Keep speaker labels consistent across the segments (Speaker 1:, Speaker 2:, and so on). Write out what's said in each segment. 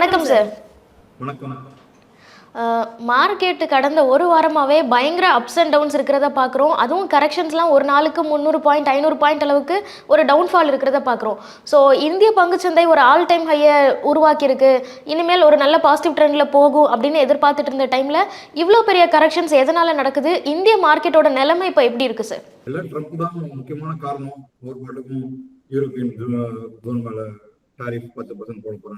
Speaker 1: வணக்கம் சார்
Speaker 2: வணக்கம்.
Speaker 1: மார்க்கெட்டு கடந்த ஒரு வாரமாகவே பயங்கர அப்ஸ் அண்ட் டவுன்ஸ் இருக்கிறத பார்க்குறோம் அதுவும் கரெக்ஷன்ஸ்லாம் ஒரு நாளுக்கு முந்நூறு பாயிண்ட் ஐநூறு பாயிண்ட் அளவுக்கு ஒரு டவுன்ஃபால் இருக்கிறத பார்க்குறோம் ஸோ இந்திய பங்குச்சந்தை ஒரு ஆல் டைம் ஹையை உருவாக்கியிருக்கு. இனிமேல் ஒரு நல்ல பாசிட்டிவ் ட்ரெண்டில் போகும் அப்படின்னு எதிர்பார்த்துட்டு இருந்த டைமில் இவ்வளோ பெரிய கரெக்ஷன்ஸ் எதனால் நடக்குது? இந்திய மார்க்கெட்டோட நிலைமை இப்போ எப்படி இருக்குது சார்
Speaker 2: எல்லாம் ட்ரம்ப் தான் முக்கியமான காரணம். ஒரு பாட்டுக்கும் யூரோப்பியன் மேல டாரிஃப் பத்து பர்சன்ட் போட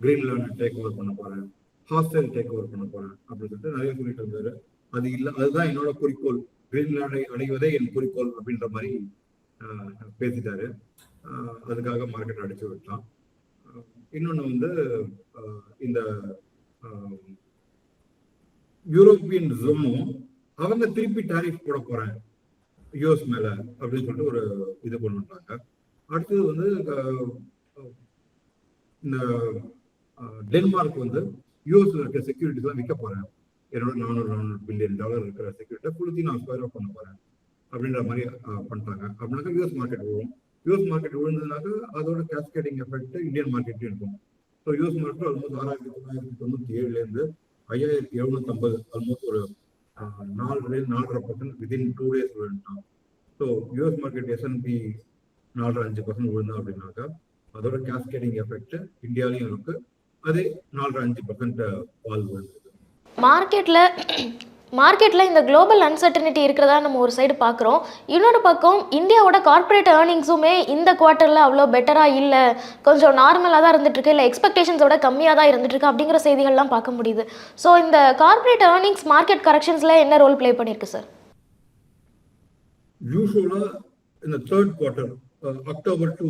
Speaker 2: போறேன் கிரீன்லாண்ட் டேக் ஓவர் பண்ண போறேன். ஹாஸ்டல் டேக் ஓவர் பண்ண போறேன் அப்படின்னு சொல்லிட்டு நிறைய சொல்லிட்டு இருந்தாரு. அது இல்ல அதுதான் என்னோட குறிக்கோள். கிரீன்லாண்டை அடைவதே என் குறிக்கோள் அப்படின்ற மாதிரி பேசிட்டாரு. அதுக்காக மார்க்கெட் அடிச்சு விட்டான். இன்னொன்று இன்னொன்னு வந்து இந்த யூரோப்பியன் ஜோனும் அவங்க திருப்பி டாரிஃப் போட போறேன். யூஎஸ் மேல அப்படின்னு சொல்லிட்டு ஒரு இது கொண்டு வந்தாங்க. அடுத்தது வந்து இந்த டென்மார்க் வந்து யூஎஸ்ல இருக்க செக்யூரிட்டிஸ் எல்லாம் விற்க போறேன். என்னோட நானூறு நானூறு பில்லியன் டாலர் இருக்கிற செக்யூரிட்டி கொடுத்து நான் ஸ்கொயர் ஆஃப் பண்ண போறேன். அப்படின்ற மாதிரி அஹ், பண்ணிட்டாங்க அப்படின்னாக்கா யூஎஸ் மார்க்கெட் விழும் யூஎஸ் மார்க்கெட் விழுந்ததுனாக்க அதோட கேஸ்கேடிங் எஃபெக்ட் இந்தியன் மார்க்கெட்லையும் இருக்கும். ஸோ யூஎஸ் மார்க்கெட் ஆல்மோஸ்ட் ஆறாயிரத்தி தொள்ளாயிரத்தி தொண்ணூத்தி ஏழுலேருந்து ஐயாயிரத்தி எழுநூத்தி ஐம்பது ஆல்மோஸ்ட் ஒரு நாலு நாலரை பர்சன்ட் விதின் டூ டேஸ் விழுந்துட்டான். So US market S N P நாலரை அஞ்சு பர்சன்ட் விழுந்தா அப்படின்னாக்கா அதோட கேஸ்கேடிங் எஃபெக்ட் இந்தியாலையும் இருக்குது அதே நாலரை அஞ்சு பர்சன்ட் பால் விழுந்தது
Speaker 1: மார்க்கெட்டில் மார்க்கெட்டில் இந்த குளோபல் அன்சர்டனிட்டி இருக்கிறதா நம்ம ஒரு சைடு பார்க்குறோம். இன்னொரு பக்கம் இந்தியாவோட கார்ப்பரேட் ஏர்னிங்ஸுமே இந்த குவார்ட்டரில் அவ்வளோ பெட்டராக இல்லை. கொஞ்சம் நார்மலாக தான் இருந்துட்டு இருக்கு இல்லை எக்ஸ்பெக்டேஷன்ஸோட கம்மியாக தான் இருந்துட்டு இருக்கு அப்படிங்கிற செய்திகள்லாம் பார்க்க முடியுது. ஸோ இந்த கார்ப்பரேட் ஏர்னிங்ஸ் மார்க்கெட் கரெக்ஷன்ஸில் என்ன ரோல் ப்ளே பண்ணியிருக்கு சார்
Speaker 2: யூஸ்வலா இந்த third quarter October to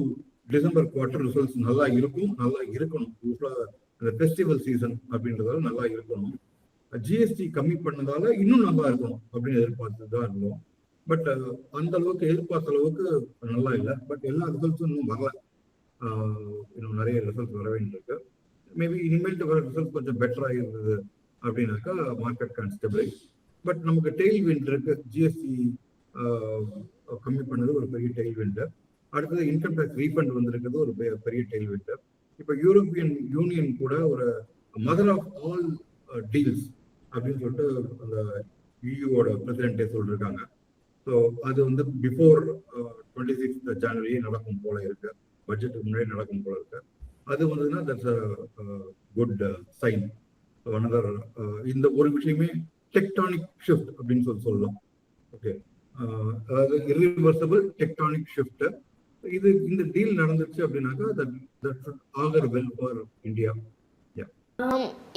Speaker 2: December quarter results நல்லா இருக்கும் நல்லா இருக்கணும். யூஸ்வலா அந்த ஃபெஸ்டிவல் சீசன் அப்படின்றதால நல்லா இருக்கணும். ஜிஎஸ்டி கம்மி பண்ணதால இன்னும் நல்லா இருக்கணும் அப்படின்னு எதிர்பார்த்து தான் இருந்தோம் பட் அந்த அளவுக்கு எதிர்பார்த்த அளவுக்கு நல்லா இல்லை. பட் எல்லா ரிசல்ட்ஸும் இன்னும் வரல. இன்னும் நிறைய ரிசல்ட்ஸ் வர வேண்டியிருக்கு. மேபி இனிமேல்ட்டு வர ரிசல்ட் கொஞ்சம் பெட்டராக இருந்தது அப்படின்னாக்கா மார்க்கெட் கான்ஸ்டபிள் பட் நமக்கு டெய்ல் விண்ட் இருக்கு ஜிஎஸ்டி கம்மி பண்ணது ஒரு பெரிய டெய்ல் விண்டு அடுத்தது இன்கம் டேக்ஸ் ரீஃபண்ட் வந்திருக்கிறது ஒரு பெ- பெரிய டெய்ல் இப்போ யூரோப்பியன் யூனியன் கூட ஒரு மதர் ஆஃப் ஆல் டீல்ஸ் அப்படின்னு சொல்லிட்டு அந்த யூயோட பிரசிடென்டே சொல்லிருக்காங்க. ஸோ அது வந்து பிஃபோர் டுவெண்ட்டி சிக்ஸ் ஜனவரி நடக்கும் போல இருக்கு. பட்ஜெட்டுக்கு முன்னாடி நடக்கும் போல இருக்கு. அது வந்ததுன்னா தட்ஸ் குட் சைன் அனதர் இந்த ஒரு விஷயமே டெக்டானிக் ஷிஃப்ட் அப்படின்னு சொல்லி சொல்லலாம். ஓகே uh, அதாவது இரிவர்சபிள் டெக்டானிக் ஷிஃப்ட் இது இந்த டீல் நடந்துச்சு அப்படின்னாக்கா that that augur well for India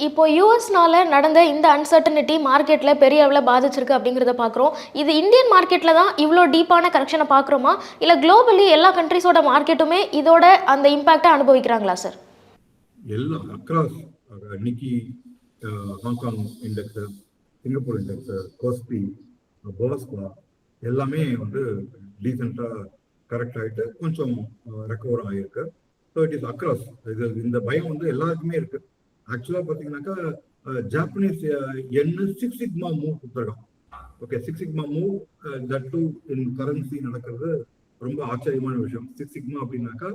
Speaker 1: இப்போ யூஎஸ்னால நடந்த இந்த அன்சர்டனிட்டி மார்க்கெட்டில் பெரிய அளவில் பாதிச்சிருக்கு அப்படிங்கிறத பார்க்குறோம் இது இந்தியன் மார்க்கெட்டில் தான் இவ்வளோ டீப்பான கரெக்ஷனை பார்க்குறோமா இல்லை குளோபலி எல்லா கண்ட்ரிஸோட மார்க்கெட்டுமே இதோட அந்த இம்பேக்டை அனுபவிக்கிறாங்களா சார்
Speaker 2: எல்லாம் across Nikkei Hong Kong index Singapore index Kospi போஸ்கா எல்லாமே வந்து டீசெண்டாக கரெக்ட் ஆகிட்டு கொஞ்சம் ரெக்கவர் ஆகிருக்கு ஸோ இட் இஸ் அக்ராஸ் இது இந்த பயம் வந்து எல்லாருக்குமே இருக்கு. ஆக்சுவலாக பார்த்தீங்கன்னாக்கா ஜாப்பனீஸ் என்ன சிக்ஸ் சிக்மா மூவ் கொடுத்துருக்கான் okay six sigma move that too in currency நடக்கிறது ரொம்ப ஆச்சரியமான விஷயம். சிக்ஸ் சிக்மா அப்படின்னாக்கா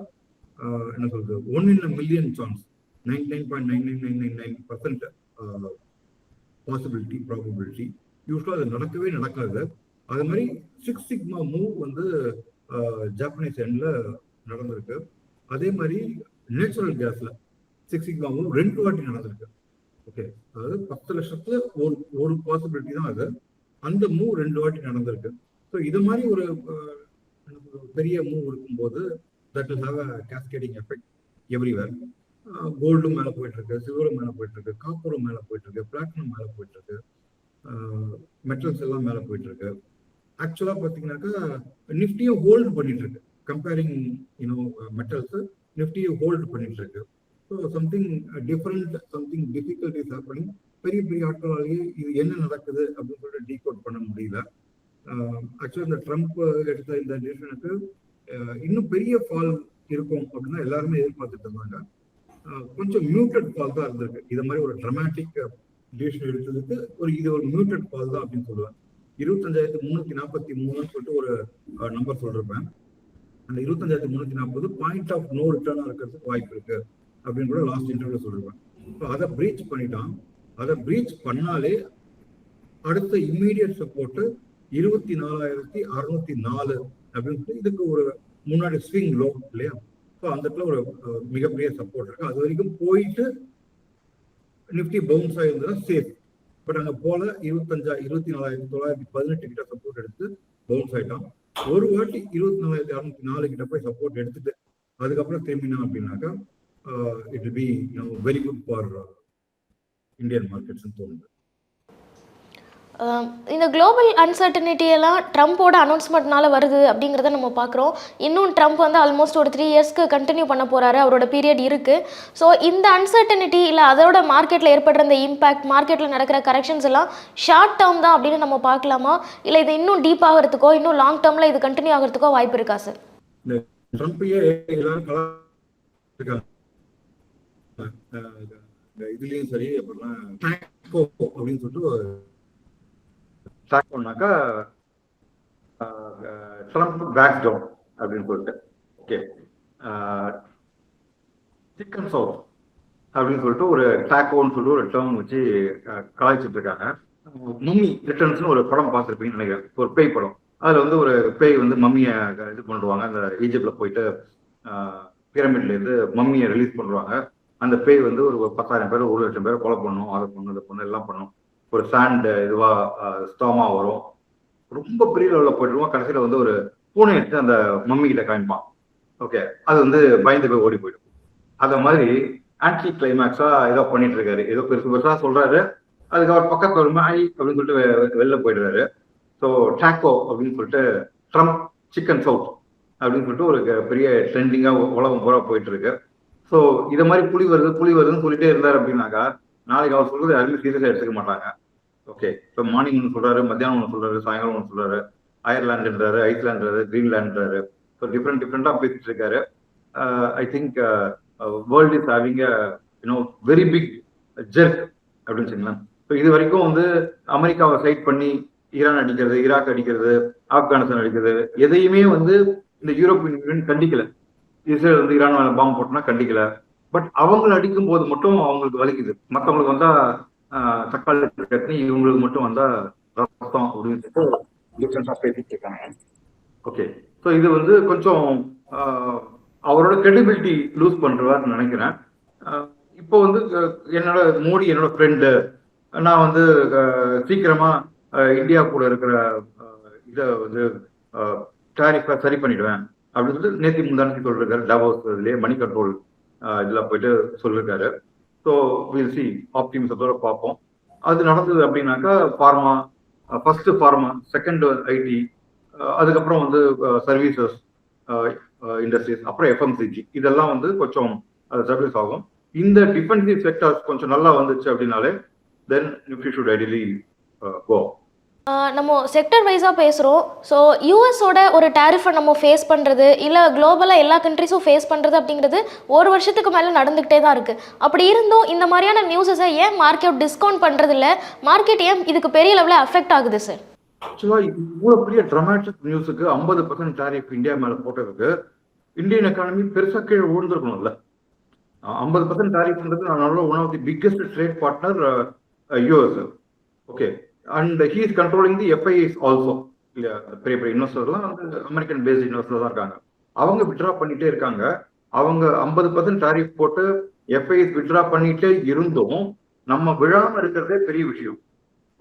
Speaker 2: என்ன சொல்றது? One in million chance nine nine point nine nine nine nine nine percent possibility probability யூஸ்வலாக அது நடக்கவே நடக்காது. அது மாதிரி சிக்ஸ் சிக்மா மூவ் வந்து ஜாப்பனீஸ் எண்ட்ல நடந்திருக்கு. அதே மாதிரி நேச்சுரல் கேஸ்ல சிக்ஸ் சிக்மா ரெண்டு வாட்டி நடந்திருக்கு. ஓகே அதாவது பத்து லட்சத்துல ஒரு ஒரு பாசிபிலிட்டி தான் அது. அந்த மூவ் ரெண்டு வாட்டி நடந்திருக்கு. ஸோ இது மாதிரி ஒரு பெரிய மூவ் இருக்கும்போது that will have a cascading effect everywhere கோல்டும் மேலே போயிட்டு இருக்கு சில்வரும் மேலே போயிட்டு இருக்கு காப்பரும் மேலே போயிட்டு இருக்கு பிளாட்டினம் மேலே போயிட்டு இருக்கு மெட்டல்ஸ் எல்லாம் மேலே போயிட்டு இருக்கு ஆக்சுவலா பார்த்தீங்கன்னாக்கா நிஃப்டியும் ஹோல்டு பண்ணிட்டு இருக்கு கம்பேரிங் யூனோ மெட்டல்ஸ் நிஃப்டியை ஹோல்டு பண்ணிட்டு இருக்கு so something different something difficulties happening பெரிய பெரிய ஆட்களாலேயே இது என்ன நடக்குது அப்படின்னு சொல்லிட்டு டீகோட் பண்ண முடியல. ஆக்சுவலாக இந்த ட்ரம்ப் எடுத்த இந்த டிசிஷனுக்கு இன்னும் பெரிய ஃபால் இருக்கும் அப்படின்னு எல்லாருமே எதிர்பார்த்துட்டு இருந்தாங்க. கொஞ்சம் மியூட்டட் ஃபால் தான் இருந்திருக்கு. இது மாதிரி ஒரு ட்ரமாட்டிக் டிசிஷன் எடுத்ததுக்கு ஒரு இது ஒரு மியூட்டட் ஃபால் தான் அப்படின்னு சொல்லுவேன். இருபத்தஞ்சாயிரத்தி முந்நூற்றி நாற்பத்தி மூணுன்னு சொல்லிட்டு ஒரு நம்பர் சொல்றேன் அந்த இருபத்தஞ்சாயிரத்தி முந்நூற்றி நாற்பது பாயிண்ட் ஆஃப் நோ ரிட்டர்னா இருக்கிறதுக்கு வாய்ப்பு இருக்கு அப்படின்னு கூட லாஸ்ட் இன்டர்வியூ சொல்லிருப்பேன். இப்போ அதை பிரீச் பண்ணிட்டான். அதை பிரீச் பண்ணாலே அடுத்த இம்மீடியட் சப்போர்ட் இருபத்தி நாலாயிரத்தி அறுநூத்தி நாலு அப்படின்னு இதுக்கு ஒரு முன்னாடி ஸ்விங் லோ இல்லையா? ஸோ அந்த இடத்துல ஒரு மிகப்பெரிய சப்போர்ட் இருக்கு. அது வரைக்கும் போயிட்டு நிஃப்டி பவுன்ஸ் ஆகிருந்ததுன்னா சேஃப் பட் அங்க போல இருபத்தஞ்சா இருபத்தி நாலாயிரத்தி தொள்ளாயிரத்தி பதினெட்டு கிட்ட சப்போர்ட் எடுத்து பவுன்ஸ் ஆயிட்டான். ஒரு வாட்டி இருபத்தி நாலாயிரத்தி அறுநூத்தி நாலு கிட்ட போய் சப்போர்ட் எடுத்துட்டு அதுக்கப்புறம் திரும்பினா அப்படின்னாக்கா it be very good for Indian மார்க்கெட்ஸ்ன்னு தோணுது.
Speaker 1: இந்த குளோபல் அன்சர்டனிட்டி எல்லாம் ட்ரம்ப்போட அனௌன்ஸ்மெண்ட்னால வருது அப்படிங்கிறத நம்ம பார்க்குறோம். இன்னும் ட்ரம்ப் வந்து ஆல்மோஸ்ட் ஒரு த்ரீ இயர்ஸ்க்கு கண்டினியூ பண்ண போறாரு. அவரோட பீரியட் இருக்குது ஸோ இந்த அன்சர்டனிட்டி இல்லை அதோட மார்க்கெட்டில் ஏற்படுற இந்த இம்பாக்ட் மார்க்கெட்டில் நடக்கிற கரெக்ஷன்ஸ் எல்லாம் ஷார்ட் டேர்ம் தான் அப்படின்னு நம்ம பார்க்கலாமா? இல்லை இது இன்னும் டீப் ஆகிறதுக்கோ இன்னும் லாங் டேர்மில் இது கண்டினியூ ஆகிறதுக்கோ வாய்ப்பு இருக்கா சார்
Speaker 2: இதுலயும் சரி அப்புறம் அப்படின்னு சொல்லிட்டு டாக் பண்ணாக்கா ட்ரம்ப் பேக் டவுன் அப்படின்னு சொல்லிட்டு. ஓகே சிக்கன் சோப் அப்படின்னு சொல்லிட்டு ஒரு டாக்கோன்னு சொல்லிட்டு ஒரு டேர்ம் வச்சு கலாய்ச்சிட்டு இருக்காங்க. மம்மி ரிட்டர்ன்ஸ்னு ஒரு படம் பார்த்துருப்பீங்கன்னு நினைக்கிறேன். ஒரு பேய் படம். அதுல வந்து ஒரு பேய் வந்து மம்மியை இது பண்ணுவாங்க அந்த ஈஜிப்ட்ல போயிட்டு பிரமிட்ல இருந்து மம்மியை ரிலீஸ் பண்ணுவாங்க அந்த பேய் வந்து ஒரு பத்தாயிரம் பேர் ஒரு லட்சம் பேர் கொலை பண்ணும் அதை பண்ணும் இதை பண்ணும் எல்லாம் பண்ணும். ஒரு சாண்ட் இதுவா ஸ்டாமா வரும். ரொம்ப பெரிய லெவலில் போயிட்டுருவோம் கடைசியில் வந்து ஒரு பூனை எடுத்து அந்த மம்மி கிட்ட காமிப்பான். ஓகே அது வந்து பயந்து போய் ஓடி போயிடும். அத மாதிரி ஆன்டி கிளைமேக்ஸா ஏதோ பண்ணிட்டு இருக்காரு. ஏதோ பெருசு பெருசா சொல்றாரு. அதுக்கு அவர் பக்கத்து ஒரு ஐ அப்படின்னு சொல்லிட்டு வெ- வெளில போயிடுறாரு. ஸோ டாக்கோ அப்படின்னு சொல்லிட்டு ட்ரம்ப் சிக்கன் சவுத் அப்படின்னு சொல்லிட்டு ஒரு பெரிய ட்ரெண்டிங்காக உலகம் பூரா போயிட்டு இருக்கு. ஸோ இதை மாதிரி புலி வருது புலி வருதுன்னு சொல்லிட்டே இருந்தார் அப்படின்னாக்கா நாளைக்கு அவர் சொல்றது யாருமே சீரியஸா எடுத்துக்க மாட்டாங்க. ஓகே இப்போ மார்னிங் ஒன்று சொல்றாரு மத்தியானம் ஒன்று சொல்றாரு சாயங்காலம் ஒன்று சொல்றாரு அயர்லாண்டுன்றாரு ஐஸ்லாண்டுறாரு கிரீன்லாண்டுறாரு ஸோ டிஃப்ரெண்ட் டிஃப்ரெண்டா பேசிட்டு இருக்காரு. I think world is having you know very big jerk அப்படின்னு வச்சுக்கலாம் ஸோ இது வரைக்கும் வந்து அமெரிக்காவை சைட் பண்ணி ஈரான் அடிக்கிறது ஈராக் அடிக்கிறது ஆப்கானிஸ்தான் அடிக்கிறது எதையுமே வந்து இந்த யூரோப்பியன் யூனியன் கண்டிக்கல. இஸ்ரேல் வந்து ஈரான் மேலே பாம்பு போட்டோம்னா கண்டிக்கல. பட் அவங்களை அடிக்கும் போது மட்டும் அவங்களுக்கு வலிக்குது. மற்றவங்களுக்கு வந்தா ஆஹ், தக்காளி சட்னி இவங்களுக்கு மட்டும் வந்தா ரத்தம் அப்படின்னு சொல்லிட்டு பேசிட்டு இருக்காங்க. ஓகே ஸோ இது வந்து கொஞ்சம் ஆஹ், அவரோட கிரெடிபிலிட்டி லூஸ் பண்றாருன்னு நினைக்கிறேன். இப்போ வந்து என்னோட மோடி என்னோட ஃப்ரெண்டு நான் வந்து சீக்கிரமா இந்தியா கூட இருக்கிற இதை வந்து டேரிஃபை சரி பண்ணிடுவேன் அப்படின்னு சொல்லிட்டு நேத்தி முந்தானத்தி சொல்றாரு டாவோஸ் இதுலயே மணி கண்ட்ரோல் இதுல போயிட்டு சொல்லிருக்காரு. ஸோ வில் சி ஆப்டிமிசத்தோட பார்ப்போம். அது நடந்தது அப்படின்னாக்கா pharma first pharma second IT அதுக்கப்புறம் வந்து சர்வீசஸ் இண்டஸ்ட்ரீஸ் அப்புறம் எஃப்எம்சிஜி இதெல்லாம் வந்து கொஞ்சம் சர்வீஸ் ஆகும். இந்த டிஃபென்சிவ் செக்டர்ஸ் கொஞ்சம் நல்லா வந்துச்சு அப்படின்னாலே then you should ideally go
Speaker 1: நம்ம செக்டர் வைஸாக பேசுகிறோம் ஸோ யூஎஸோட ஒரு டேரிஃபை நம்ம ஃபேஸ் பண்ணுறது இல்லை குளோபலாக எல்லா கண்ட்ரிஸும் ஃபேஸ் பண்ணுறது அப்படிங்கிறது ஒரு வருஷத்துக்கு மேலே நடந்துக்கிட்டே தான் இருக்குது அப்படி இருந்தும் இந்த மாதிரியான நியூஸஸை ஏன் மார்க்கெட் டிஸ்கவுண்ட் பண்ணுறதில்ல மார்க்கெட் ஏன் இதுக்கு பெரிய லெவலில் அஃபெக்ட் ஆகுது சார்
Speaker 2: ஆக்சுவலாக இவ்வளோ பெரிய ட்ரமாட்டிக் நியூஸுக்கு ஐம்பது பர்சன்ட் டேரிஃப் இந்தியா மேலே போட்டதுக்கு இந்தியன் எக்கானமி பெருசாக கீழே விழுந்திருக்கணும்ல. ஐம்பது பர்சன்ட் டேரிஃப்ன்றது நான் one of the biggest trade partner US okay. And he is controlling the FIs also இல்லையா பெரிய பெரிய இன்வெஸ்டர்லாம் வந்து அமெரிக்கன் பேஸ்ட் இன்வெஸ்டர் தான் இருக்காங்க. அவங்க விட்ரா பண்ணிட்டே இருக்காங்க. அவங்க ஐம்பது பர்சன்ட் டாரிஃப் போட்டு எஃப்ஐஎஸ் விட்ரா பண்ணிட்டே இருந்தும் நம்ம விழாம இருக்கிறதே பெரிய விஷயம்.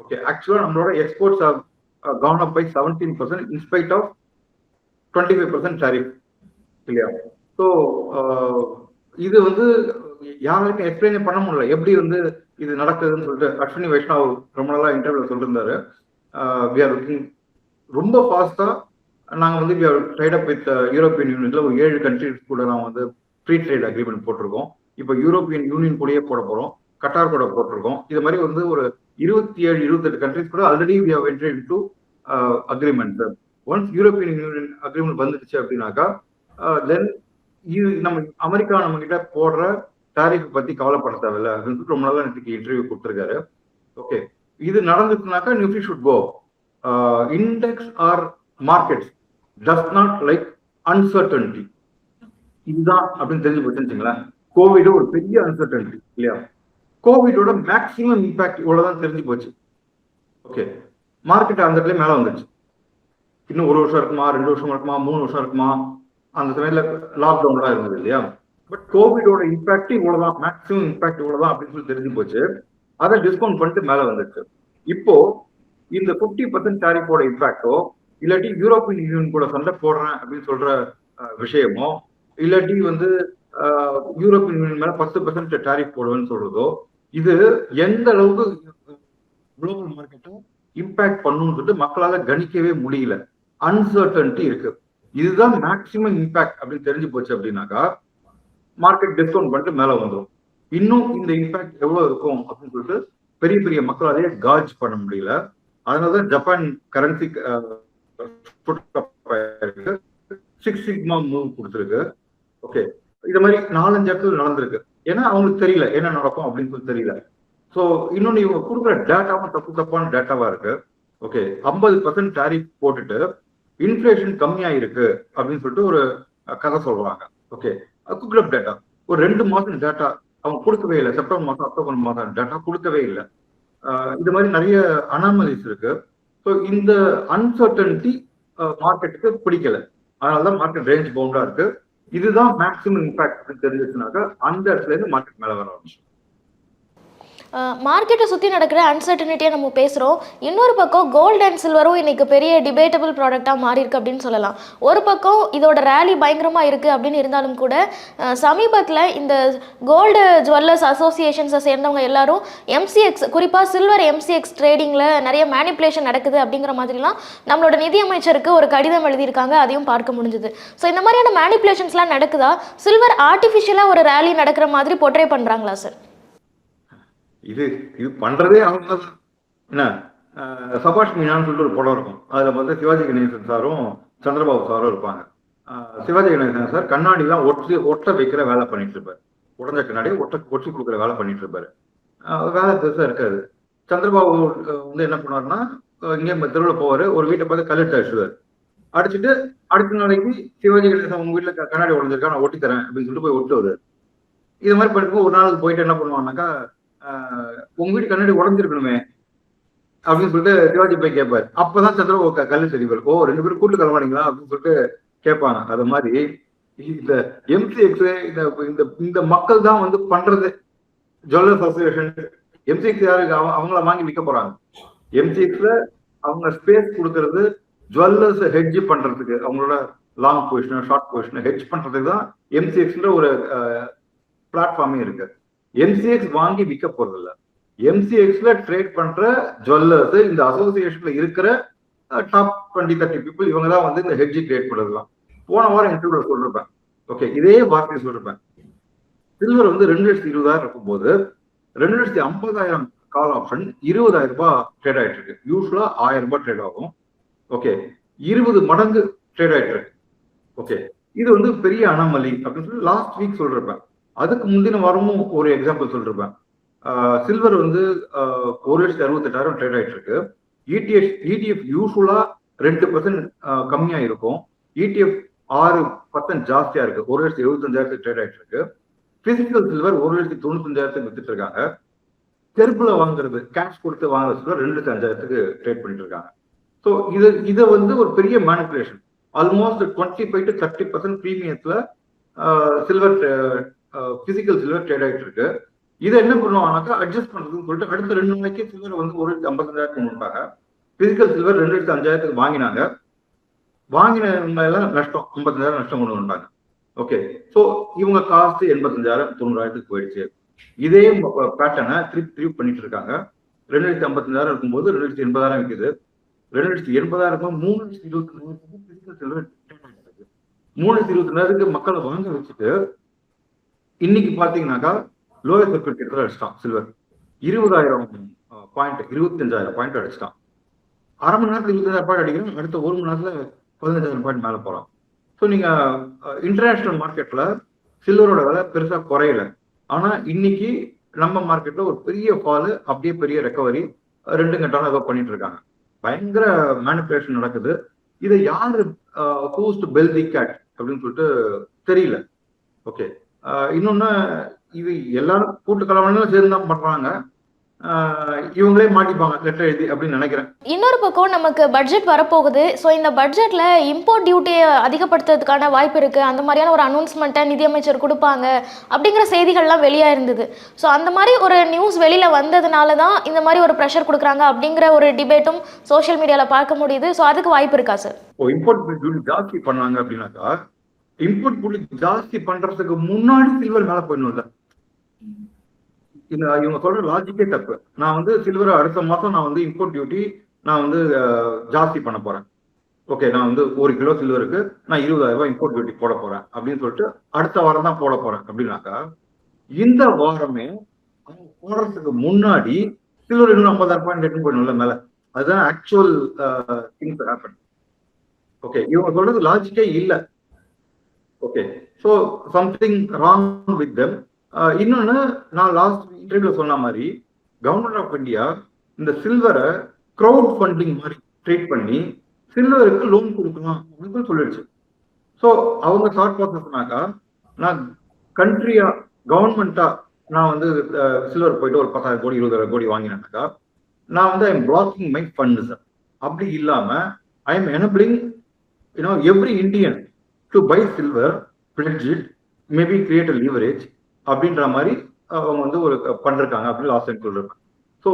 Speaker 2: ஓகே ஆக்சுவலா நம்மளோட exports uh, gone up by 17% in spite of 25% tariff. இல்லையா? ஸோ uh, இது வந்து யாராலுமே எக்ஸ்பிளைனே பண்ண முடியல. எப்படி வந்து இது நடக்குதுன்னு சொல்லிட்டு அஸ்வினி வைஷ்ணவ் ரொம்ப நாளா இன்டர்வியூல சொல்லியிருந்தாரு வி ஆர் லுக்கிங் ரொம்ப ஃபாஸ்டா நாங்க வந்து வி ஆர் ட்ரைட் அப் வித் யூரோப்பியன் யூனியன்ல ஒரு ஏழு கண்ட்ரிஸ் கூட நான் வந்து ஃப்ரீ ட்ரேட் அக்ரிமெண்ட் போட்டிருக்கோம். இப்போ யூரோப்பியன் யூனியன் கூடயே போட போறோம் கட்டார் கூட போட்டிருக்கோம். இது மாதிரி வந்து ஒரு இருபத்தி ஏழு இருபத்தெட்டு கண்ட்ரிஸ் கூட already we have entry into agreement once European union agreement வந்துடுச்சு அப்படின்னாக்கா uh, தென் இது நம்ம அமெரிக்கா நம்ம கிட்ட போடுற டாரிஃப் பத்தி கவலைப்பட தேவையில்ல. ரொம்ப நாளா எனக்கு இன்டர்வியூ கொடுத்துருக்காரு. ஓகே இது நடந்துச்சுனாக்கா nifty should go index or markets does not like uncertainty இதுதான் அப்படின்னு தெரிஞ்சு போச்சுங்களேன் வச்சுங்களேன். கோவிட் ஒரு பெரிய அன்சர்டன்டி இல்லையா? கோவிடோட மேக்சிமம் இம்பாக்ட் இவ்வளவுதான் தெரிஞ்சு போச்சு. ஓகே மார்க்கெட் அந்த இடத்துல மேல வந்துச்சு இன்னும் ஒரு வருஷம் இருக்குமா? ரெண்டு வருஷம் இருக்குமா? மூணு வருஷம் இருக்குமா? அந்த சமயத்துல லாக்டவுன்லாம் இருந்தது இல்லையா? பட் கோவிடோட இம்பாக்ட் இவ்வளவுதான் மேக்ஸிமம் இம்பாக்ட் இவ்வளவுதான் அப்படின்னு சொல்லி தெரிஞ்சு போச்சு. அதை டிஸ்கவுண்ட் பண்ணிட்டு மேல வந்துச்சு இப்போ இந்த பிப்டி பர்சன்ட் டாரிஃபோட இம்பாக்டோ இல்லாட்டி யூரோப்பியன் யூனியன் கூட சண்டை போடுறேன் அப்படின்னு சொல்ற விஷயமோ இல்லாட்டி வந்து யூரோப்பியன் யூனியன் மேல பத்து பர்சன்ட் டாரிஃப் போடுவேன்னு சொல்றதோ இது எந்த அளவுக்கு குளோபல் மார்க்கெட்டும் இம்பாக்ட் பண்ணுன்னு சொல்லிட்டு மக்களால கணிக்கவே முடியல. அன்சர்டன்டி இருக்கு. இதுதான் மேக்சிமம் இம்பாக்ட் அப்படின்னு தெரிஞ்சு போச்சு அப்படின்னாக்கா மார்க்கெட் டிஸ்கவுண்ட் பண்ணிட்டு மேலே வந்துடும் இன்னும் இந்த இம்பாக்ட் எவ்வளவு இருக்கும் அப்படின்னு சொல்லிட்டு பெரிய பெரிய மக்களாலேயே காஜ் பண்ண முடியல. அதனாலதான் Japan currency six sigma move கொடுத்துருக்கு. ஓகே இது மாதிரி நாலஞ்சு இடத்துல நடந்திருக்கு. ஏன்னா அவங்களுக்கு தெரியல என்ன நடக்கும் அப்படின்னு சொல்லி தெரியல. ஸோ இன்னொன்னு இவங்க கொடுக்குற டேட்டாவும் தப்பு தப்பான டேட்டாவா இருக்கு. ஓகே ஐம்பது பர்சன்ட் டேரிஃப் போட்டுட்டு இன்ஃபிளேஷன் கம்மியா இருக்கு அப்படின்னு சொல்லிட்டு ஒரு கதை சொல்றாங்க. ஓகே குக்லப் டேட்டா ஒரு ரெண்டு மாதம் டேட்டா அவங்க கொடுக்கவே இல்லை. செப்டம்பர் மாதம் அக்டோபர் மாதம் டேட்டா கொடுக்கவே இல்லை. ஆஹ் இது மாதிரி நிறைய அனாமலிஸ் இருக்கு. ஸோ இந்த அன்சர்டனிட்டி மார்க்கெட்டுக்கு பிடிக்கல. அதனால தான் மார்க்கெட் ரேஞ்ச் பவுண்டா இருக்கு. இதுதான் மேக்ஸிமம் இம்பாக்ட் தெரிஞ்சிச்சுனாக்க அந்த இடத்துல இருந்து மார்க்கெட் மேல வர ஆரம்பிச்சு
Speaker 1: மார்க்கெட்டை சுற்றி நடக்கிற அன்சர்டனிட்டியை நம்ம பேசுகிறோம் இன்னொரு பக்கம் கோல்டு அண்ட் சில்வரும் இன்னைக்கு பெரிய டிபேட்டபிள் ப்ராடக்டாக மாறி இருக்கு அப்படின்னு சொல்லலாம். ஒரு பக்கம் இதோட ரேலி பயங்கரமாக இருக்குது அப்படின்னு இருந்தாலும் கூட சமீபத்தில் இந்த கோல்டு ஜுவல்லர்ஸ் அசோசியேஷன்ஸை சேர்ந்தவங்க எல்லாரும் எம்சிஎக்ஸ் குறிப்பாக சில்வர் எம்சிஎக்ஸ் ட்ரேடிங்கில் நிறைய மேனிப்புலேஷன் நடக்குது அப்படிங்கிற மாதிரிலாம் நம்மளோட நிதியமைச்சருக்கு ஒரு கடிதம் எழுதியிருக்காங்க. அதையும் பார்க்க முடிஞ்சுது. ஸோ இந்த மாதிரியான மேனிப்புலேஷன்ஸ்லாம் நடக்குதா? சில்வர் ஆர்டிஃபிஷியலாக ஒரு ரேலி நடக்கிற மாதிரி பொட்ரே பண்ணுறாங்களா சார்
Speaker 2: இது இது பண்றதே அவங்க என்ன? சபாஷ் மீனான்னு சொல்லிட்டு ஒரு படம் இருக்கும். அதுல வந்து சிவாஜி கணேசன் சாரும் சந்திரபாபு சாரும் இருப்பாங்க. சிவாஜி கணேசன் சார் கண்ணாடி எல்லாம் ஒட்டி ஒட்ட வைக்கிற வேலை பண்ணிட்டு இருப்பாரு. உடஞ்ச கண்ணாடி ஒட்ட ஒட்டி கொடுக்குற வேலை பண்ணிட்டு இருப்பாரு. வேலை பெருசா இருக்காது. சந்திரபாபு வந்து என்ன பண்ணுவாருன்னா இங்கே தெருவில் போவாரு. ஒரு வீட்டை பார்த்து கல்லெட்டு அடிச்சுவார் அடிச்சுட்டு அடுத்த நாளைக்கு சிவாஜி கணேசன் உங்க வீட்டுல கண்ணாடி உடஞ்சிருக்கா நான் ஒட்டி தரேன் அப்படின்னு சொல்லிட்டு போய் ஒட்டு வருவார். இது மாதிரி பண்ணிட்டு ஒரு நாளுக்கு போயிட்டு என்ன பண்ணுவாங்கன்னாக்கா உங்க வீட்டு கண்ணாடி உடஞ்சிருக்கணுமே அப்படின்னு சொல்லிட்டு சிவாஜி போய் கேட்பாரு அப்பதான் சந்திர க- கல்லு தெரிவார் ஓ ரெண்டு பேரும் கூட்டு கிளம்பானீங்களா அப்படின்னு சொல்லிட்டு கேட்பாங்க அது மாதிரி இந்த எம்சிஎக்ஸ் இந்த இந்த இந்த மக்கள் தான் வந்து பண்றது. ஜுவல்லர்ஸ் அசோசியேஷன் எம்சிஎக்ஸ் யாருக்கு அவ- அவங்கள வாங்கி விற்க போறாங்க. எம்சிஎக்ஸ்ல அவங்க ஸ்பேஸ் கொடுக்கறது ஜுவல்லர்ஸ் ஹெட்ஜ் பண்றதுக்கு அவங்களோட long position short position hedge பண்றதுக்கு தான் எம்சிஎக்ஸ்ன்ற ஒரு பிளாட்ஃபார்மே இருக்கு. எம்சிஎக்ஸ் வாங்கி விற்க போறதில்ல. எம்சிஎக்ஸ்ல ட்ரேட் பண்ற ஜுவல்லர்ஸ் இந்த அசோசியேஷன்ல இருக்கிற டாப் டுவெண்ட்டி தேர்ட்டி பீப்புள் இவங்க தான் வந்து இந்த ஹெட்ஜி கிரியேட் பண்ணுறதுலாம் போன வாரம் இன்டர்வியூல சொல்லிருப்பேன். ஓகே இதே வார்த்தையை சொல்லிருப்பேன். சில்வர் வந்து ரெண்டு லட்சத்தி இருபதாயிரம் இருக்கும்போது ரெண்டு லட்சத்தி ஐம்பதாயிரம் கால் ஆப்ஷன் இருபதாயிரம் ரூபாய் ட்ரேட் ஆயிட்டு இருக்கு. யூஸ்வலா ஆயிரம் ரூபாய் ட்ரேட் ஆகும். ஓகே இருபது மடங்கு ட்ரேட் ஆயிட்டு இருக்கு. ஓகே இது வந்து பெரிய அனாமலி அப்படின்னு சொல்லி லாஸ்ட் வீக் சொல்றப்பேன் அதுக்கு முந்தின வாரமும் ஒரு எக்ஸாம்பிள் சொல்லிருப்பேன். சில்வர் வந்து ஒரு லட்சத்தி அறுபத்தெட்டாயிரம் ட்ரேட் ஆயிட்டு இருக்கு இடிஎஃப் இடிஎஃப் யூஸ்ஃபுல்லா ரெண்டு பர்சன்ட் கம்மியா இருக்கும். இடிஎஃப் ஆறு பர்சன்ட் ஜாஸ்தியா இருக்கு. ஒரு லட்சத்தி எழுபத்தஞ்சாயிரத்துக்கு ட்ரேட் ஆயிட்டு இருக்கு பிசிக்கல் சில்வர் ஒரு லட்சத்தி தொண்ணூத்தஞ்சாயிரத்துக்கு வித்துட்டு இருக்காங்க தெருப்புல வாங்குறது கேஷ் கொடுத்து வாங்குற சில்வர் ரெண்டு லட்சத்தி அஞ்சாயிரத்துக்கு ட்ரேட் பண்ணிட்டு இருக்காங்க ஸோ இது இதை வந்து ஒரு பெரிய manipulation almost twenty five to thirty percent ப்ரீமியத்துல silver physical silver trade ஆகிட்டு இருக்கு. இதை என்ன பண்ணுவாங்கனாக்கா அட்ஜஸ்ட் பண்றதுன்னு சொல்லிட்டு அடுத்த ரெண்டு நாளைக்கு சில்வர் வந்து ஒரு ஐம்பத்தஞ்சாயிரத்துக்கு கொடுப்பாங்க பிசிக்கல் சில்வர் ரெண்டு லட்சத்து அஞ்சாயிரத்துக்கு வாங்கினாங்க. வாங்கினவங்க எல்லாம் நஷ்டம் ஐம்பத்தஞ்சாயிரம் நஷ்டம் கொண்டு வந்தாங்க. ஓகே ஸோ இவங்க காஸ்ட் எண்பத்தஞ்சாயிரம் தொண்ணூறாயிரத்துக்கு போயிடுச்சு. இதே பேட்டர்னை திருப்பி திருப்பி பண்ணிட்டு இருக்காங்க. ரெண்டு லட்சத்து ஐம்பத்தஞ்சாயிரம் இருக்கும்போது ரெண்டு லட்சத்து எண்பதாயிரம் விற்குது ரெண்டு லட்சத்து எண்பதாயிரம் இருக்கும் மூணு லட்சத்து இருபத்தி நாலாயிரத்துக்கு physical ஆயிட்டு மூணு லட்சத்து இருபத்தி நாலாயிரத்துக்கு மக்களை வாங்க வச்சுட்டு இன்னைக்கு பாத்தீங்கன்னாக்கா லோயர் சர்க்கியூட் கிட்ட அடிச்சிட்டான் சில்வர். இருபதாயிரம் பாயிண்ட் இருபத்தஞ்சாயிரம் பாயிண்ட் அடிச்சிட்டான். அரை மணி நேரத்துல இருபத்தஞ்சாயிரம் பாயிண்ட் அடிக்கிறோம் அடுத்த ஒரு மணி நேரத்துல பதினஞ்சாயிரம் பாயிண்ட் மேல போறான். ஸோ நீங்க இன்டர்நேஷனல் மார்க்கெட்ல சில்வரோட விலை பெருசா குறையல. ஆனா இன்னைக்கு நம்ம மார்க்கெட்ல ஒரு பெரிய ஃபால் அப்படியே பெரிய ரெக்கவரி ரெண்டு கண்டாலும் ஏதோ பண்ணிட்டு இருக்காங்க. பயங்கர மேனிபுலேஷன் நடக்குது. இதை யாரு ஹூஸ்ட் பெல் தி கேட் அப்படின்னு சொல்லிட்டு தெரியல. ஓகே இன்னொன்னு இது எல்லாரும் கூட்டு கலவரம் சேர்ந்து தான் பண்றாங்க. இவங்களே மாட்டிப்பாங்க லெட்டர் எழுதி அப்படின்னு நினைக்கிறேன்.
Speaker 1: இன்னொரு பக்கம் நமக்கு பட்ஜெட் வரப்போகுது. ஸோ இந்த பட்ஜெட்டில் இம்போர்ட் டியூட்டியை அதிகப்படுத்துறதுக்கான வாய்ப்பு இருக்குது அந்த மாதிரியான ஒரு அனௌன்ஸ்மெண்ட்டை நிதியமைச்சர் கொடுப்பாங்க அப்படிங்கிற செய்திகள்லாம் வெளியாக இருந்தது ஸோ அந்த மாதிரி ஒரு நியூஸ் வெளியில் வந்ததுனால தான் இந்த மாதிரி ஒரு ப்ரெஷர் கொடுக்குறாங்க அப்படிங்கிற ஒரு டிபேட்டும் சோஷியல் மீடியாவில் பார்க்க முடியுது. ஸோ அதுக்கு வாய்ப்பு இருக்கா சார்
Speaker 2: இம்போர்ட் டியூட்டி ஜாஸ்தி பண்ணாங்க அப்படின்னாக்கா இம்போர்ட் டியூட்டி ஜாஸ்தி பண்றதுக்கு முன்னாடி சில்வர் மேல போயிடணும்ல. இந்த இவங்க சொல்ற லாஜிக்கே தப்பு. நான் வந்து சில்வர் அடுத்த மாசம் நான் வந்து இம்போர்ட் டியூட்டி நான் வந்து ஜாஸ்தி பண்ண போறேன். ஓகே நான் வந்து ஒரு கிலோ சில்வருக்கு நான் இருபதாயிரம் ரூபாய் இம்போர்ட் டியூட்டி போட போறேன் அப்படின்னு சொல்லிட்டு அடுத்த வாரம் தான் போட போறேன் அப்படின்னாக்கா இந்த வாரமே போடுறதுக்கு முன்னாடி சில்வர் இன்னும் ஐம்பதாயிரம் பாயிண்ட் ரிட்டர்ன் போயிடணும்ல மேல. அதுதான் ஆக்சுவல் திங்ஸ் ஹேப்பன் ஓகே இவங்க சொல்றது லாஜிக்கே இல்லை. Okay so something wrong with them இன்னொன்னு நான் லாஸ்ட் இன்டர்வியூல சொன்ன மாதிரி கவர்மெண்ட் ஆஃப் இந்தியா இந்த சில்வரை க்ரௌட் ஃபண்டிங் மாதிரி ட்ரீட் பண்ணி சில்வருக்கு லோன் கொடுக்கலாம் அப்படின்னு சொல்லிடுச்சு. ஸோ அவங்க தாட் ப்ராசஸ்னாக்கா நான் கண்ட்ரியா கவர்மெண்டா நான் வந்து சில்வர் போயிட்டு ஒரு பத்தாயிரம் கோடி இருபதாயிரம் கோடி வாங்கினேன்னாக்கா நான் வந்து ஐம் பிளாக்கிங் மை ஃபண்ட்ஸ் அப்படி இல்லாம I am enabling you know every Indian to buy silver pledge it maybe create a leverage அப்படின்ற மாதிரி அவங்க வந்து ஒரு பண்ணிருக்காங்க அப்படின்னு லாஸ்ட் டைம் சொல்லிருக்காங்க ஸோ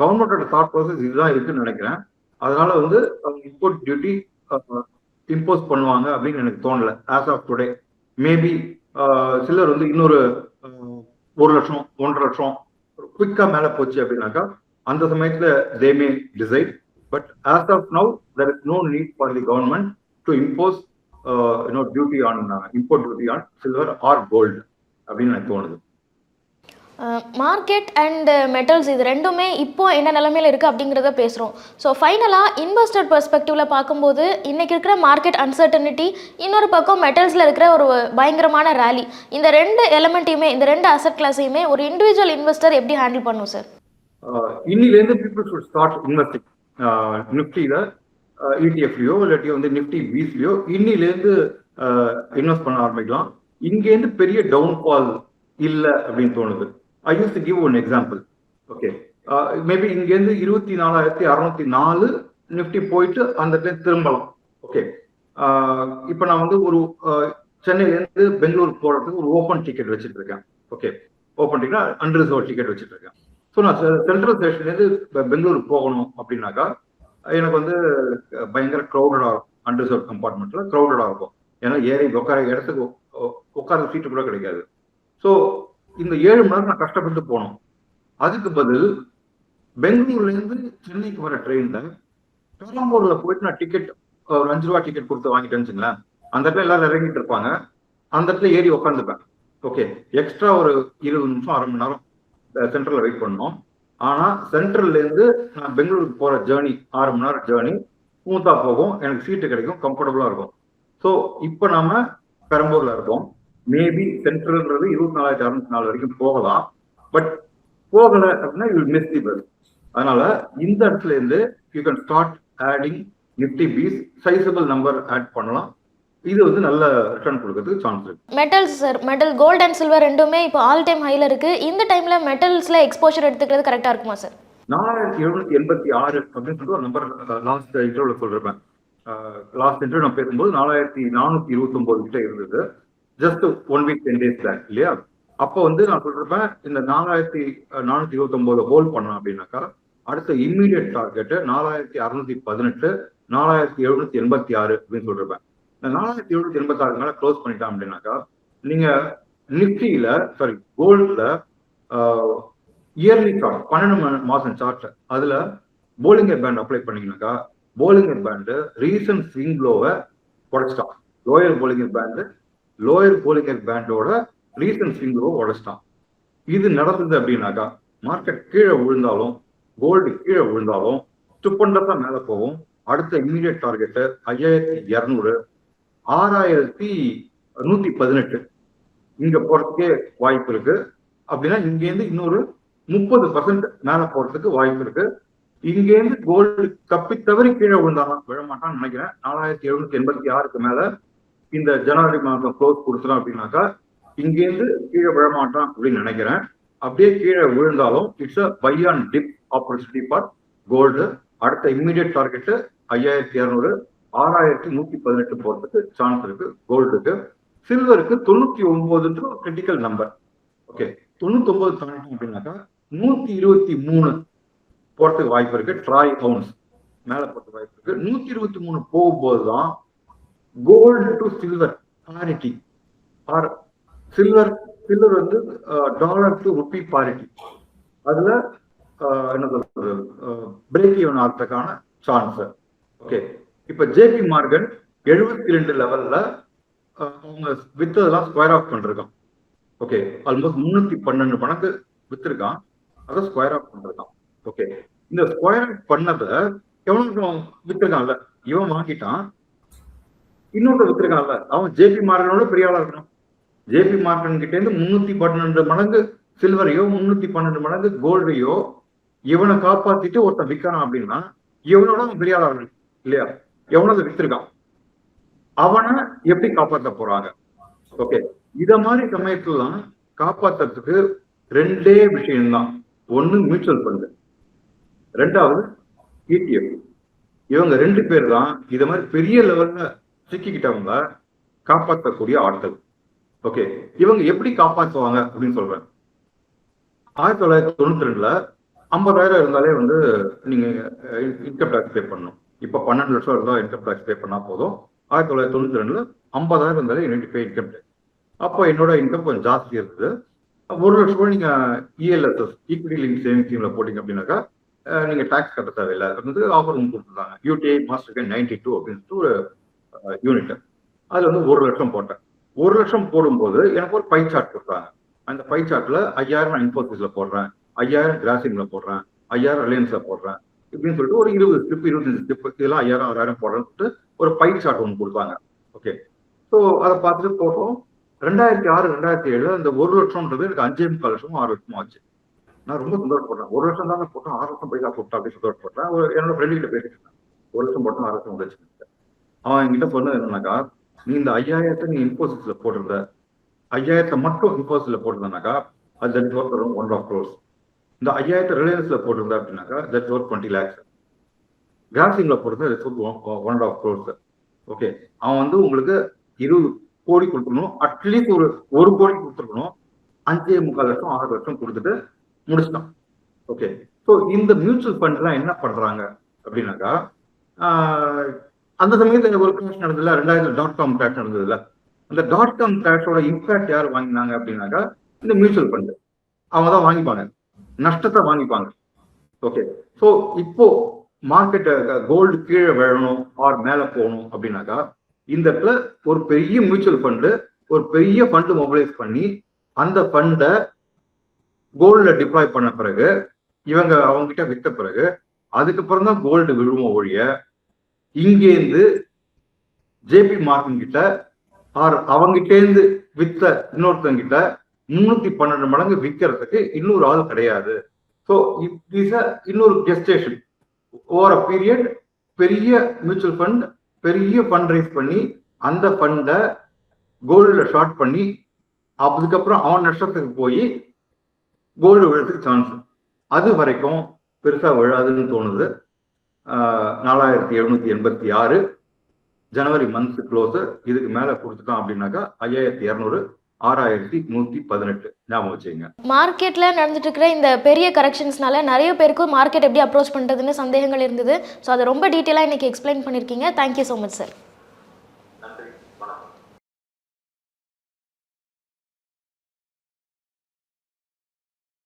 Speaker 2: கவர்மெண்டோட தாட் ப்ராசஸ் இதுதான் இருக்குன்னு நினைக்கிறேன். அதனால வந்து அவங்க இம்போர்ட் டியூட்டி இம்போஸ் பண்ணுவாங்க அப்படின்னு எனக்கு தோணல. ஆஸ் ஆஃப் டுடே மேபி சிலர் வந்து இன்னொரு ஒரு லட்சம் ஒன்றரை லட்சம் குவிக்கா மேல போச்சு அப்படின்னாக்கா அந்த சமயத்துல they may decide but as of now there is no need for the government to impose you know duty on import duty on silver or gold அப்படின்னு எனக்கு தோணுது.
Speaker 1: மார்க்கெட் அண்ட் மெட்டல்ஸ் இது ரெண்டுமே இப்போ என்ன நிலமையில இருக்குது அப்படிங்கிறத பேசுகிறோம் ஸோ ஃபைனலாக இன்வெஸ்டர் பெர்ஸ்பெக்டிவ்ல பார்க்கும்போது இன்னைக்கு இருக்கிற மார்க்கெட் அன்சர்டனிட்டி இன்னொரு பக்கம் மெட்டல்ஸில் இருக்கிற ஒரு பயங்கரமான ரேலி இந்த ரெண்டு எலமெண்ட்டையுமே இந்த ரெண்டு அசட் கிளாஸையுமே ஒரு இண்டிவிஜுவல் இன்வெஸ்டர் எப்படி ஹேண்டில் பண்ணும் சார்
Speaker 2: இன்னிலேருந்து பீப்புள் ஷுட் ஸ்டார்ட் இன்வெஸ்டிங் நிஃப்டியில இடிஎஃப்லயோ இல்லாட்டி வந்து நிஃப்டி பீஸ்லயோ இன்னிலேருந்து இன்வெஸ்ட் பண்ண ஆரம்பிக்கலாம். இங்கேருந்து பெரிய டவுன்ஃபால் இல்ல அப்படின்னு தோணுது. I use to give one example okay maybe இங்கேருந்து இருபத்தி நாலாயிரத்தி அறுநூத்தி நாலு நிஃப்டி போயிட்டு அந்த டைம் திரும்பலாம். ஓகே இப்போ நான் வந்து ஒரு சென்னையிலேருந்து பெங்களூர் போறதுக்கு ஒரு ஓப்பன் டிக்கெட் வச்சுட்டு இருக்கேன் okay open ticket unreserve ticket வச்சுட்டு இருக்கேன் ஸோ நான் சென்ட்ரல் ஸ்டேஷன்லேருந்து பெங்களூர் போகணும் அப்படின்னாக்கா எனக்கு வந்து பயங்கர க்ரௌடடாக இருக்கும். அன்ரிசர்வ் கம்பார்ட்மெண்ட்டில் க்ரௌடடாக இருக்கும். ஏன்னா ஏறி உட்கார இடத்துக்கு உட்கார சீட்டு கூட கிடைக்காது. ஸோ இந்த ஏழு மணி நேரம் நான் கஷ்டப்பட்டு போனோம். அதுக்கு பதில் பெங்களூர்லேருந்து சென்னைக்கு வர ட்ரெயினில் பெரம்பூர்ல போயிட்டு நான் டிக்கெட் ஒரு அஞ்சு ரூபா டிக்கெட் கொடுத்து வாங்கிட்டேன்னு வச்சுங்களேன். அந்த இடத்துல எல்லாரும் இறங்கிட்டு இருப்பாங்க. அந்த இடத்துல ஏறி உட்காந்துப்பேன் ஓகே எக்ஸ்ட்ரா ஒரு இருபது நிமிஷம் அரை மணி நேரம் சென்டரில் வெயிட் பண்ணோம். ஆனா சென்ட்ரல்ல இருந்து நான் பெங்களூருக்கு போற ஜேர்னி ஆறு மணி நேரம் ஜேர்னி மூத்தா போகும். எனக்கு சீட்டு கிடைக்கும் கம்ஃபர்டபுளா இருக்கும். ஸோ இப்போ நாம பெரம்பூர்ல இருக்கோம். மேபி சென்ட்ரல்ன்றது இருபத்தி நாலாயிரத்தி அறுநூத்தி நாலு வரைக்கும் போகலாம். பட் போகல அப்படின்னா யூ மிஸ் தி பஸ் அதனால இந்த இடத்துல இருந்து you can start adding Nifty BeES sizeable number add பண்ணலாம். இது வந்து நல்ல ரிட்டர்ன் கொடுக்கறதுக்கு சான்ஸ் இருக்கு.
Speaker 1: Metals sir metal gold and silver ரெண்டுமே இப்போ ஆல் டைம் ஹைல இருக்குது இந்த டைமில் மெட்டல்ஸில் எக்ஸ்போஷர் எடுத்துக்கிறது கரெக்டாக இருக்குமா சார்
Speaker 2: நாலாயிரத்தி எழுநூத்தி எண்பத்தி ஆறு அப்படின்னு ஒரு நம்பர் லாஸ்ட் இன்டர்வியூல சொல்றேன் லாஸ்ட் இன்டர்வியூ நான் பேசும்போது நாலாயிரத்தி நானூத்தி இருபத்தி ஒன்பது கிட்ட இருந்தது. Just one week ten days back இல்லையா? அப்போ வந்து நான் சொல்றேன் இந்த நாலாயிரத்தி நானூத்தி இருபத்தி ஒன்பது ஹோல்ட் பண்ணோம் அப்படின்னாக்கா அடுத்த இம்மீடியட் டார்கெட் நாலாயிரத்தி அறுநூத்தி பதினெட்டு நாலாயிரத்தி எழுநூத்தி எண்பத்தி ஆறு அப்படின்னு சொல்றேன் இந்த நாலாயிரத்தி எழுநூத்தி எண்பத்தி ஆறு மேல க்ளோஸ் பண்ணிட்டான் அப்படின்னாக்கா நீங்க நிப்டியில சாரி கோல்ட்ல இயர்லி சார்ட் பன்னெண்டு மாசம் சார்ட் அதுல போலிங்கர் பேண்ட் அப்ளை பண்ணீங்கன்னாக்கா போலிங்கர் பேண்டு ரீசன்ட் ஸ்விங் லோவை உடைச்சிட்டான் lower Bollinger band lower Bollinger பேண்டோட recent swing லோவை உடைச்சிட்டான் இது நடந்தது அப்படின்னாக்கா மார்க்கெட் கீழே விழுந்தாலும் கோல்டு கீழே விழுந்தாலும் ஸ்டுப்பண்டஸா மேலே போகும். அடுத்த இம்மீடியட் டார்கெட்டு ஐயாயிரத்தி இரநூறு ஆறாயிரத்தி நூத்தி பதினெட்டு. இங்க போறதுக்கே வாய்ப்பு இருக்கு. அப்படின்னா இங்கேருந்து இன்னொரு முப்பது பர்சன்ட் மேல போறதுக்கு வாய்ப்பு இருக்கு. இங்கேருந்து கோல்டு தப்பி தவறி கீழே விழுந்தாலும் விழமாட்டான்னு நினைக்கிறேன். நாலாயிரத்தி எழுநூத்தி எண்பத்தி ஆறுக்கு மேல இந்த ஜனவரி மாதம் க்ளோஸ் கொடுத்துரும் அப்படின்னாக்கா இங்கேருந்து கீழே விழமாட்டான் அப்படின்னு நினைக்கிறேன். அப்படியே கீழே விழுந்தாலும் it's a buy on dip opportunity for gold அடுத்த இம்மிடியட் டார்கெட்டு ஐயாயிரத்தி இரநூறு ஆறாயிரத்தி நூத்தி பதினெட்டு போறதுக்கு சான்ஸ் இருக்கு கோல்டுக்கு சில்வருக்கு தொண்ணூத்தி ஒன்பதுன்ற கிரிட்டிக்கல் நம்பர் ஓகே தொண்ணூத்தி ஒன்பது தாண்டி அப்படின்னாக்கா நூத்தி இருபத்தி மூணு போறதுக்கு வாய்ப்பு இருக்கு. ட்ராய் அவுன்ஸ் மேல போறதுக்கு வாய்ப்பு இருக்கு. நூத்தி இருபத்தி மூணு போகும்போது தான் gold to silver parity or silver silver வந்து டாலர் டு ருப்பி பாரிட்டி அதுல என்ன சொல்றது பிரேக் ஈவன் ஆகிறதுக்கான சான்ஸ் ஓகே இப்ப ஜேபி மார்கன் எழுபத்தி ரெண்டு லெவல்ல அவங்க வித்ததெல்லாம் ஸ்கொயர் ஆஃப் பண்ணிருக்கான். ஓகே ஆல்மோஸ்ட் முன்னூத்தி பன்னெண்டு மடங்கு வித்திருக்கான். அதை ஸ்கொயர் ஆஃப் பண்ணிருக்கான். ஓகே இந்த ஸ்கொயர் ஆஃப் பண்ணத எவனுக்கு வித்திருக்கான்ல? இவன் வாங்கிட்டான். இன்னொரு வித்திருக்கான்ல? அவன் ஜேபி மார்கனோட பெரிய ஆளா இருக்கணும். ஜேபி மார்கன் கிட்ட இருந்து முன்னூத்தி பன்னெண்டு மடங்கு சில்வரையோ முன்னூத்தி பன்னெண்டு மடங்கு கோல்டையோ இவனை காப்பாத்திட்டு ஒருத்தன் விற்கிறான் அப்படின்னா இவனோட அவன் பெரிய ஆளா இருக்கணும். இல்லையா? எவனோ அதை வித்திருக்கான். அவனை எப்படி காப்பாத்த போறாங்க? ஓகே இத மாதிரி சமயத்துலாம் காப்பாத்துறதுக்கு ரெண்டே விஷயம்தான். ஒண்ணு மியூச்சுவல் ஃபண்டு ரெண்டாவது இடிஎஃப் இவங்க ரெண்டு பேர் தான் இத மாதிரி பெரிய லெவல்ல சிக்கிக்கிட்டவங்க காப்பாற்றக்கூடிய ஆட்கள். ஓகே இவங்க எப்படி காப்பாற்றுவாங்க அப்படின்னு சொல்றேன். ஆயிரத்தி தொள்ளாயிரத்தி தொண்ணூத்தி ரெண்டுல ஐம்பதாயிரம் இருந்தாலே வந்து நீங்க இன்கம் டேக்ஸ் பே பண்ணணும். இப்ப பன்னெண்டு லட்சம் இருந்தால் இன்கம் டேக்ஸ் பே பண்ணா போதும். ஆயிரத்தி தொள்ளாயிரத்தி தொண்ணூத்தி ரெண்டுல ஐம்பதாயிரம் இருந்தாலே யூனிட் பே இன்கம் டேக்ஸ் அப்போ என்னோட இன்கம் கொஞ்சம் ஜாஸ்தி இருக்குது. ஒரு லட்சம் ரூபாய் நீங்க இஎல்எஸ்எஸ் ஈக்விட்டி லிங்க் சேவிங் ஸ்கீம்ல போட்டீங்க அப்படின்னாக்கா நீங்க டாக்ஸ் கட்ட தேவையில்லை. வந்து ஆஃபர் ஒன்று கொடுத்துருந்தாங்க. யூடிஐ மாஸ்டர் நைன்டி டூ அப்படின்னு ஒரு யூனிட் அதுல வந்து ஒரு லட்சம் போட்டேன். ஒரு லட்சம் போடும்போது எனக்கு ஒரு பை சார்ட் கொடுத்தாங்க அந்த பை சார்ட்ல ஐயாயிரம் நான் இன்ஃபோசிஸ்ல போடுறேன். ஐயாயிரம் கிராசிம்ல போடுறேன். ஐயாயிரம் ரிலையன்ஸ்ல போடுறேன். இப்படின்னு சொல்லிட்டு ஒரு இருபது ஸ்டெப் இருபத்தஞ்சு ஸ்டிப் இதெல்லாம் ஐயாயிரம் ஆறாயிரம் போடுறேன்னு ஒரு பை சார்ட் ஒன்று கொடுத்தாங்க ஓகே ஸோ அதை பார்த்துட்டு போட்டோம். ரெண்டாயிரத்தி ஆறு ரெண்டாயிரத்தி ஏழு அந்த ஒரு லட்சம்ன்றது எனக்கு அஞ்சே முக்கால் லட்சமும் ஆறு லட்சமும் ஆச்சு. நான் ரொம்ப சந்தோஷப்படுறேன் ஒரு லட்சம் தானே போட்டோம். ஆறு லட்சம் பைசா போட்டோம் அப்படின்னு சந்தோஷப்படுறேன் ஒரு என்னோட ஃப்ரெண்டு கிட்ட பேசிட்டு இருந்தேன். ஒரு லட்சம் போட்டோம் ஆறு லட்சம் வந்துச்சு அவன் என்கிட்ட சொன்னது என்னன்னாக்கா நீ இந்த ஐயாயிரத்தை நீ இன்போசிஸ்ல போட்டிருந்த. ஐயாயிரத்தை மட்டும் இன்போசிஸ்ல போட்டிருந்தனாக்கா அது ஒன் ஆஃப் க்ரோர்ஸ் இந்த ஐயாயிரத்தை ரிலையன்ஸ்ல போட்டிருந்தா அப்படின்னாக்கா தட்ஸ் ஒர்க் டுவெண்ட்டி லேக்ஸ் கிராசிங்ல போட்டிருந்தா that worth of crores okay அவன் வந்து உங்களுக்கு இருபது கோடி கொடுக்கணும் அட்லீஸ்ட் ஒரு ஒரு கோடி கொடுத்துருக்கணும். அஞ்சே முக்கால் லட்சம் ஆறு லட்சம் கொடுத்துட்டு முடிச்சிட்டான். ஓகே ஸோ இந்த மியூச்சுவல் ஃபண்ட்லாம் என்ன பண்றாங்க அப்படின்னாக்கா அந்த சமயத்தில் ஒரு கிராஷ் நடந்ததுல ரெண்டாயிரத்துல டாட் காம் கிராஷ் நடந்ததுல. அந்த டாட் காம் கிராஷோட இம்பாக்ட் யார் வாங்கினாங்க அப்படின்னாக்கா இந்த மியூச்சுவல் ஃபண்ட் அவங்க தான் வாங்கிப்பாங்க. நஷ்டத்தை வாங்கிப்பாங்க. ஓகே ஸோ இப்போ மார்க்கெட் கோல்டு கீழே விழணும் ஆர் மேலே போகணும் அப்படின்னாக்கா இந்த இடத்துல ஒரு பெரிய மியூச்சுவல் ஃபண்டு ஒரு பெரிய ஃபண்டு மொபைலைஸ் பண்ணி அந்த ஃபண்டை கோல்டில் டிப்ளாய் பண்ண பிறகு இவங்க அவங்க கிட்ட பிறகு அதுக்கப்புறம் தான் கோல்டு விழுமோ ஒழிய இங்கேருந்து ஜேபி மார்க்கன் கிட்ட ஆர் அவங்ககிட்டேருந்து வித்த இன்னொருத்தங்கிட்ட முன்னூத்தி பன்னெண்டு மடங்கு விற்கிறதுக்கு இன்னொரு ஆள் கிடையாது. ஸோ இஸ் இன்னொரு கெஸ்டேஷன் ஓவர் அ பீரியட் பெரிய மியூச்சுவல் ஃபண்ட் பெரிய ஃபண்ட் ரைஸ் பண்ணி அந்த ஃபண்டை கோல்டில் ஷார்ட் பண்ணி அதுக்கப்புறம் அவன் நஷ்டத்துக்கு போய் கோல்டு விழுறதுக்கு சான்ஸ் அது வரைக்கும் பெருசாக விழாதுன்னு தோணுது. நாலாயிரத்தி எழுநூத்தி எண்பத்தி ஆறு ஜனவரி மந்த் க்ளோஸு இதுக்கு மேலே கொடுத்துட்டோம் அப்படின்னாக்கா ஐயாயிரத்தி இரநூறு ஆறாயிரத்தி நூத்தி பதினெட்டு. ஞாபகம் வச்சுங்க
Speaker 1: மார்க்கெட்ல நடந்துட்டு இருக்கிற இந்த பெரிய கரெக்ஷன்ஸ்னால நிறைய பேருக்கு மார்க்கெட் எப்படி அப்ரோச் பண்றதுன்னு சந்தேகங்கள் இருந்தது. ஸோ அதை ரொம்ப டீட்டெயிலாக இன்னைக்கு எக்ஸ்பிளைன் பண்ணியிருக்கீங்க தேங்க்யூ ஸோ மச் சார்